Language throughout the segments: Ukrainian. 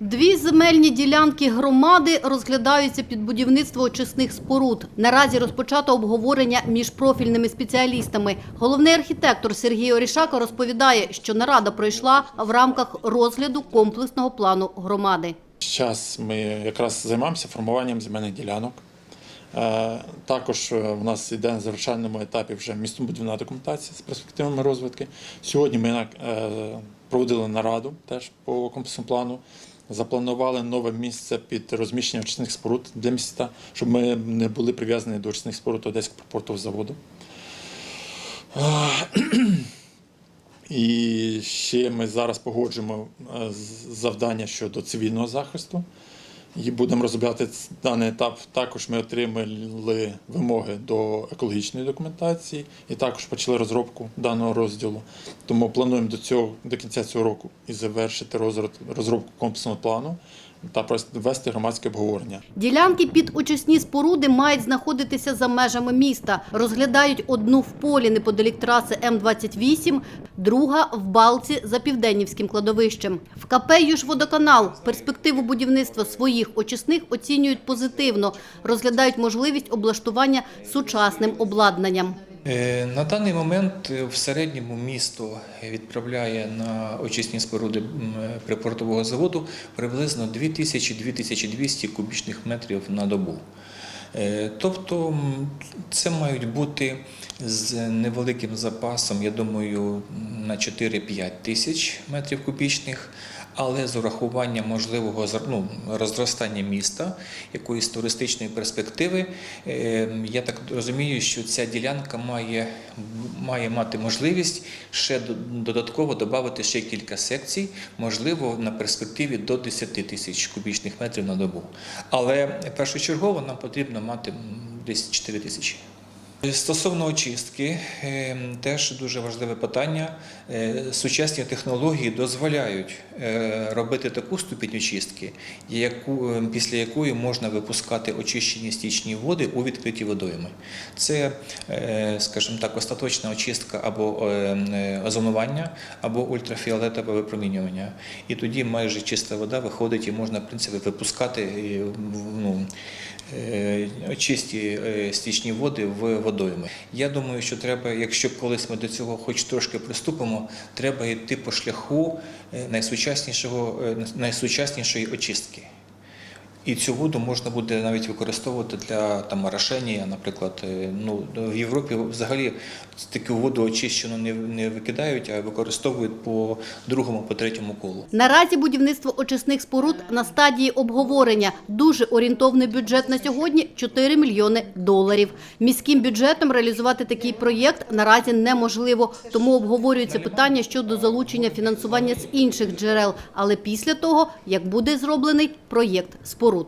Дві земельні ділянки громади розглядаються під будівництво очисних споруд. Наразі розпочато обговорення між профільними спеціалістами. Головний архітектор Сергій Орішако розповідає, що нарада пройшла в рамках розгляду комплексного плану громади. Зараз ми якраз займаємося формуванням земельних ділянок. Е, Також е, в нас йде на завершальному етапі вже містобудівна документація з перспективами розвитки. Сьогодні ми е, проводили нараду теж по комплексному плану. Запланували нове місце під розміщення очисних споруд для міста, щоб ми не були прив'язані до очисних споруд Одеського портового заводу. І ще ми зараз погоджуємо е, завдання щодо цивільного захисту. І будемо розробляти даний етап. Також ми отримали вимоги до екологічної документації і також почали розробку даного розділу. Тому плануємо до цього до кінця цього року і завершити розробку комплексного плану та провести громадське обговорення. Ділянки під очисні споруди мають знаходитися за межами міста. Розглядають одну в полі неподалік траси М-28, друга в Балці за Південнівським кладовищем. В КП «Южводоканал» перспективу будівництва своїх очисних оцінюють позитивно. Розглядають можливість облаштування сучасним обладнанням. Е, На даний момент е, в середньому місто відправляє на очисні споруди припортового заводу приблизно 2000-2200 кубічних метрів на добу. Е, Тобто це мають бути з невеликим запасом, я думаю, на 4-5 тисяч метрів кубічних, але з урахуванням можливого ну, розростання міста, якоїсь туристичної перспективи, е, я так розумію, що ця ділянка має, має мати можливість ще до- додатково додати ще кілька секцій, можливо, на перспективі до 10 тисяч кубічних метрів на добу. Але першочергово нам потрібно мати десь 4 тисячі. Стосовно очистки, е, теж дуже важливе питання. Е, Сучасні технології дозволяють е, робити таку ступінь очистки, е, після якої можна випускати очищені стічні води у відкриті водойми. Це, е, скажімо так, остаточна очистка або е, е, озонування, або ультрафіолетове випромінювання. І тоді майже чиста вода виходить і можна, в принципі, випускати е, ну, е, чисті е, стічні води в водойми. Я думаю, що треба, якщо колись ми до цього хоч трошки приступимо, треба йти по шляху е, найсучаснішого, е, найсучаснішої очистки. І цю воду можна буде навіть використовувати для там орошення, наприклад. Е, Ну в Європі взагалі таку воду очищену не, не викидають, а використовують по другому, по третьому колу. Наразі будівництво очисних споруд на стадії обговорення. Дуже орієнтовний бюджет на сьогодні – 4 мільйони доларів. Міським бюджетом реалізувати такий проєкт наразі неможливо, тому обговорюється питання щодо залучення фінансування з інших джерел, але після того, як буде зроблений проєкт споруд.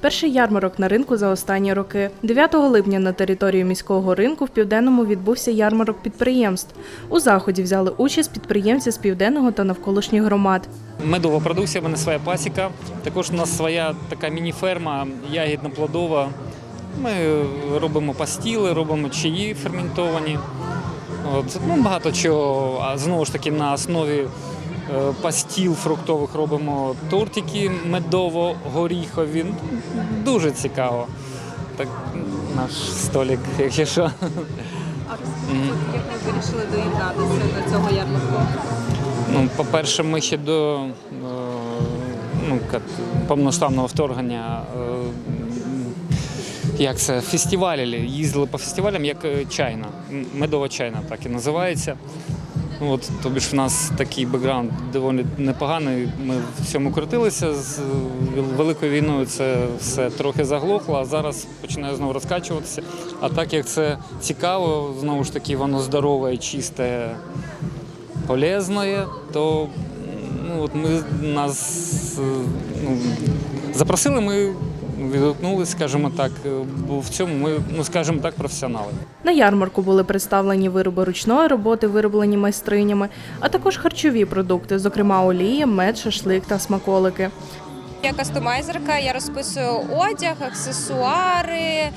Перший ярмарок на ринку за останні роки. 9 липня на території міського ринку в південному відбувся ярмарок підприємств. У заході взяли участь підприємці з південного та навколишніх громад. Медова продукція, в мене своя пасіка. Також у нас своя така міні-ферма ягідно-плодова. Ми робимо пастіли, робимо чаї ферментовані. От, ну, багато чого. А знову ж таки на основі пастіл фруктових робимо тортики медово-горіхові. Дуже цікаво. Так, наш столик, якщо що. А розкажіть, як ви вирішили доєднатися до цього ярмарку? Ну, по-перше, ми ще до е, ну, повноштабного вторгнення. е, Як це фестивалі їздили по фестивалям, як е, чайна, медова чайна, так і називається. Ну, От, тобі ж в нас такий бекграунд доволі непоганий. Ми в цьому крутилися з е, великою війною. Це все трохи заглохло, а зараз починає знову розкачуватися. А так як це цікаво, знову ж таки, воно здорове чисте, полезне, то ну, от ми нас е, ну, запросили, ми відгукнулися, скажімо так, е, бо в цьому ми, ну скажімо так, професіонали. На ярмарку були представлені вироби ручної роботи, вироблені майстринями, а також харчові продукти, зокрема олії, мед, шашлик та смаколики. Я кастомайзерка, я розписую одяг, аксесуари. е,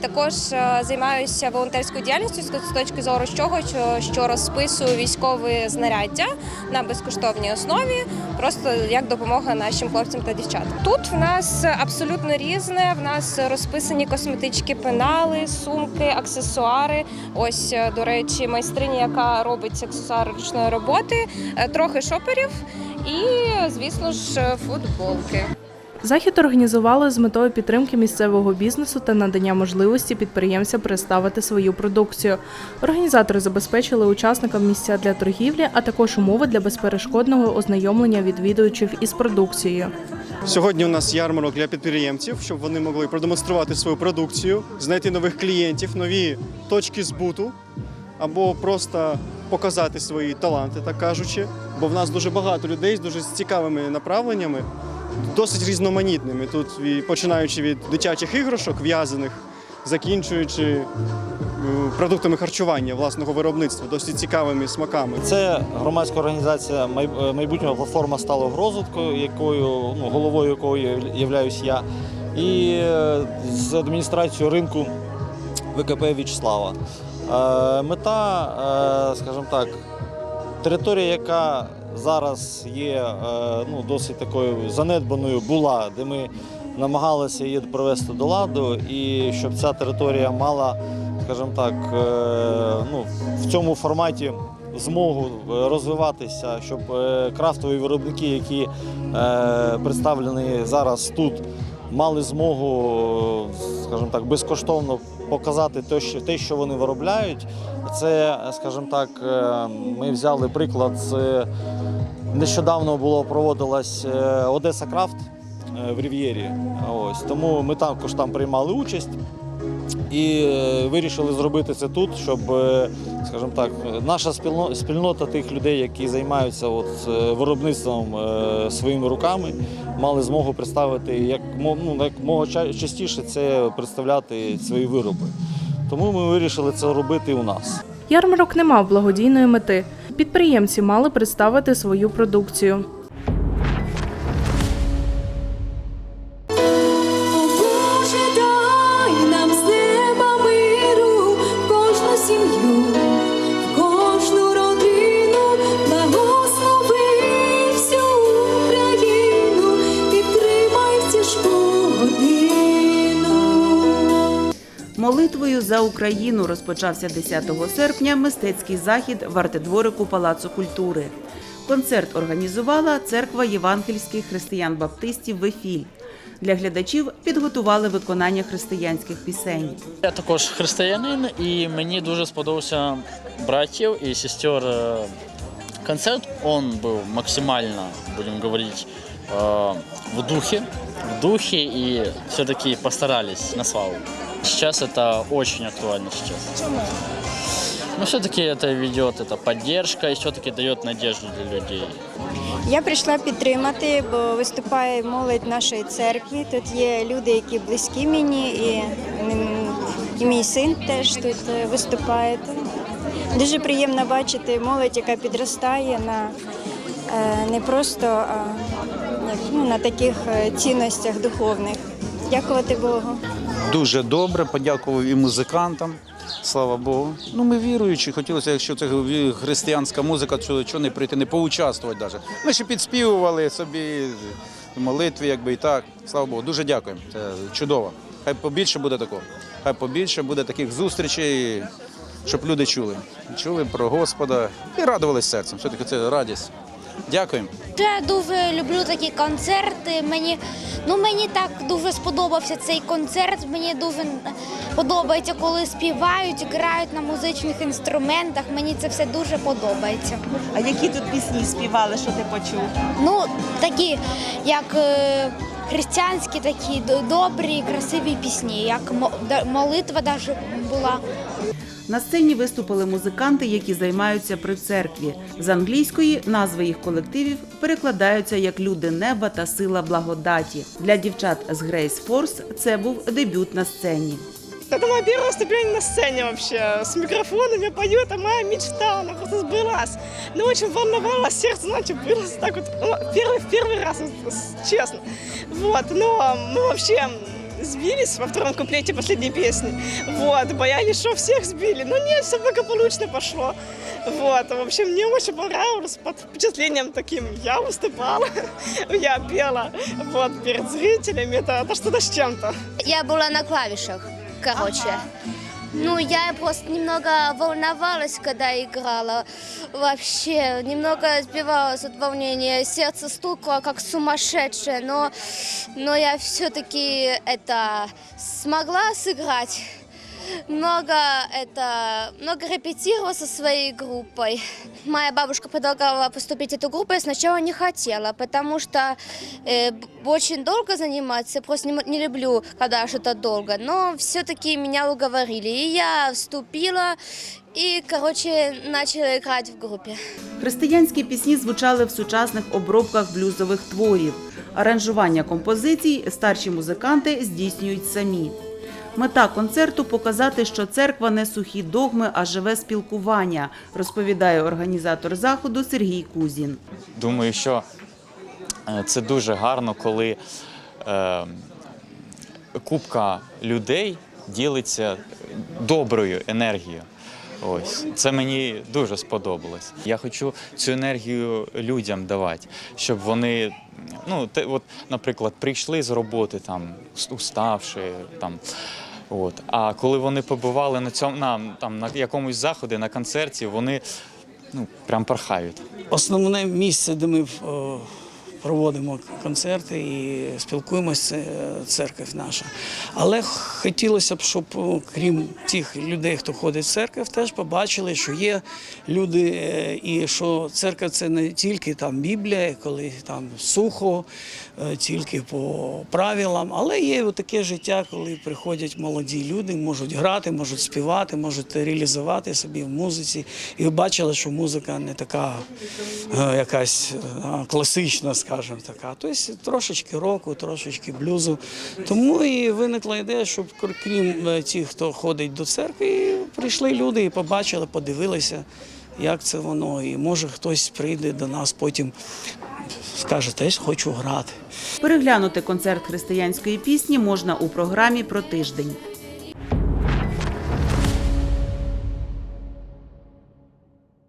Також е, займаюся волонтерською діяльністю з точки зору чого, що, розписую військові знаряддя на безкоштовній основі, просто як допомога нашим хлопцям та дівчатам. Тут в нас абсолютно різне. В нас розписані косметички, пенали, сумки, аксесуари. Ось, е, до речі, майстриня, яка робить аксесуари ручної роботи, трохи шоперів і, звісно ж, футболки. Захід організували з метою підтримки місцевого бізнесу та надання можливості підприємцям представити свою продукцію. Організатори забезпечили учасникам місця для торгівлі, а також умови для безперешкодного ознайомлення відвідувачів із продукцією. Сьогодні у нас ярмарок для підприємців, щоб вони могли продемонструвати свою продукцію, знайти нових клієнтів, нові точки збуту або просто показати свої таланти, так кажучи. Бо в нас дуже багато людей з дуже цікавими направленнями, досить різноманітними. Тут починаючи від дитячих іграшок, в'язаних, закінчуючи е, продуктами харчування власного виробництва, досить цікавими смаками. Це громадська організація е, майбутнього платформа сталого розвитку, якою ну, головою якої являюсь я, і е, з адміністрацією ринку ВКП Вічслава. Е, Мета, скажімо так, територія, яка зараз є е, ну, досить такою занедбаною, була, де ми намагалися її привести до ладу, і щоб ця територія мала, скажімо так, е, ну, в цьому форматі змогу е, розвиватися, щоб крафтові виробники, які представлені зараз тут, мали змогу, скажімо так, безкоштовно показати те, що, те, що вони виробляють. Це, скажімо так, е, ми взяли приклад з нещодавно було проводилась е, Одеса Крафт е, в Рів'єрі. Ось тому ми також там приймали участь. І е, вирішили зробити це тут, щоб, е, скажімо так, наша спільно- спільнота тих людей, які займаються от, е, виробництвом своїми руками, мали змогу представити як, ну, як мого ча- частіше це представляти свої вироби. Тому ми вирішили це робити у нас. Ярмарок не мав благодійної мети. Підприємці мали представити свою продукцію. Україну розпочався 10 серпня мистецький захід в артидворику Палацу культури. Концерт організувала церква євангельських християн-баптистів Вефіль. Для глядачів підготували виконання християнських пісень. Я також християнин, і мені дуже сподобався братів і сестер е, концерт. Он був максимально, будемо говорити, е, в духе, в духе, и все-таки постарались на славу. Сейчас это очень актуально сейчас. Но все-таки это ведет, это поддержка и все-таки дает надежду для людей. Я прийшла підтримати, бо виступає молодь нашої церкви. Тут є люди, які близькі мені, і, м, і мій син теж тут е, виступає. Дуже приємно бачити молодь, яка підростає на е, не просто а, як, ну, на таких е, цінностях духовних. Дякувати Богу. Дуже добре, подякував і музикантам. Слава Богу. Ну, ми віруючі, хотілося, якщо це християнська музика, чого чого не прийти, не поучаствувати навіть. Ми ще підспівували собі молитві, якби і так. Слава Богу, дуже дякуємо. Це чудово. Хай побільше буде такого. Хай побільше буде таких зустрічей, щоб люди чули. Чули про Господа і радувалися серцем. Все-таки це радість. Дякуємо. Я дуже люблю такі концерти. Мені ну мені так дуже сподобався цей концерт. Мені дуже подобається, коли співають, грають на музичних інструментах. Мені це все дуже подобається. А які тут пісні співали, що ти почув? Ну такі, як е, християнські, такі добрі, красиві пісні, як молитва даже була. На сцені виступили музиканти, які займаються при церкві. З англійської назви їх колективів перекладаються як люди неба та сила благодаті. Для дівчат з Грейс Форс це був дебют на сцені. Это мое первое выступление на сцене вообще. С микрофонами пою, это моя мечта, она просто сбылась. Но очень волновалось, сердце, знаете, было так вот, ну, первый, в первый раз, вот, с- честно. Вот, но мы вообще сбились во втором куплете последней песни. Вот, боялись, что всех сбили. Но нет, все благополучно пошло. Вот, в общем, мне очень понравилось, под впечатлением таким. Я выступала, я пела, вот, перед зрителями, это, это что-то с чем-то. Я была на клавишах, короче. Ну, я просто немного волновалась, когда играла. Вообще, немного сбивалась от волнения. Сердце стукало, как сумасшедшее. Но, но я все-таки это смогла сыграть Много это много репетировала со своей группой. Моя бабушка предлагала поступить в эту группу, я сначала не хотела, потому что э, б- очень долго заниматься, я просто не, м- не люблю, когда что-то долго. Но все-таки меня уговорили, и я вступила и, короче, начала играть в группе. Християнські пісні звучали в сучасних обробках блюзових творів. Аранжування композицій старші музиканти здійснюють самі. Мета концерту показати, що церква не сухі догми, а живе спілкування, розповідає організатор заходу Сергій Кузін. Думаю, що е, це дуже гарно, коли е, купка людей ділиться доброю енергією. Ось це мені дуже сподобалось. Я хочу цю енергію людям давати, щоб вони, ну те, от, наприклад, прийшли з роботи там уставши там. От. А коли вони побували на цьому на, там, на якомусь заході, на концерті, вони ну, прям порхають. Основне місце, де ми е, проводимо концерти і спілкуємося, це церква наша. Але хотілося б, щоб крім тих людей, хто ходить в церкву, теж побачили, що є люди, е, і що церква це не тільки там Біблія, коли там сухо, е, тільки по правилам, але є таке життя, коли приходять молоді люди, можуть грати, можуть співати, можуть реалізувати собі в музиці. І бачили, що музика не така е, якась е, класична, скажімо така. Тобто трошечки року, трошечки блюзу. Тому і виникла ідея, щоб крім е, тих, хто ходить до церкви, прийшли люди і побачили, подивилися, як це воно. І може хтось прийде до нас потім. Скаже, теж хочу грати. Переглянути концерт християнської пісні можна у програмі про тиждень.